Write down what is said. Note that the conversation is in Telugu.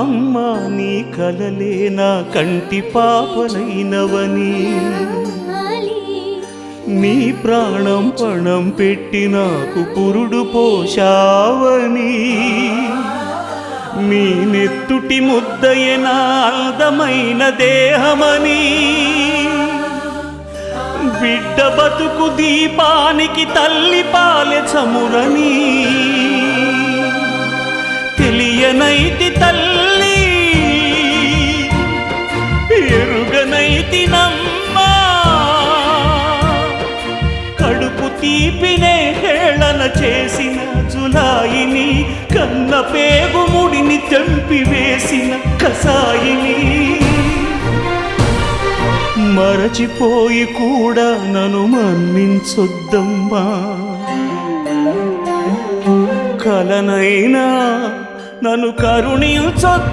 అమ్మా నీ కలలే నా కంటి పాపనైనవని. నీ ప్రాణం పణం పెట్టి నాకు పురుడు పోషావని నీ నెత్తుటి ముద్దయే నా అందమైన దేహమని. బిడ్డ బతుకు దీపానికి తల్లి పాలె చమురని. తెలియనైతే తల్లి ఎరుగనైతి తినమ్మా కడుపు తీపినే హేళన చేసిన జులాయిని కన్న పేగు ముడిని తెంపిలేసిన కసాయిని. మరచిపోయి కూడా నన్ను మన్నించొద్దమ్మా. కలనైనా నన్ను కరుణించొద్దు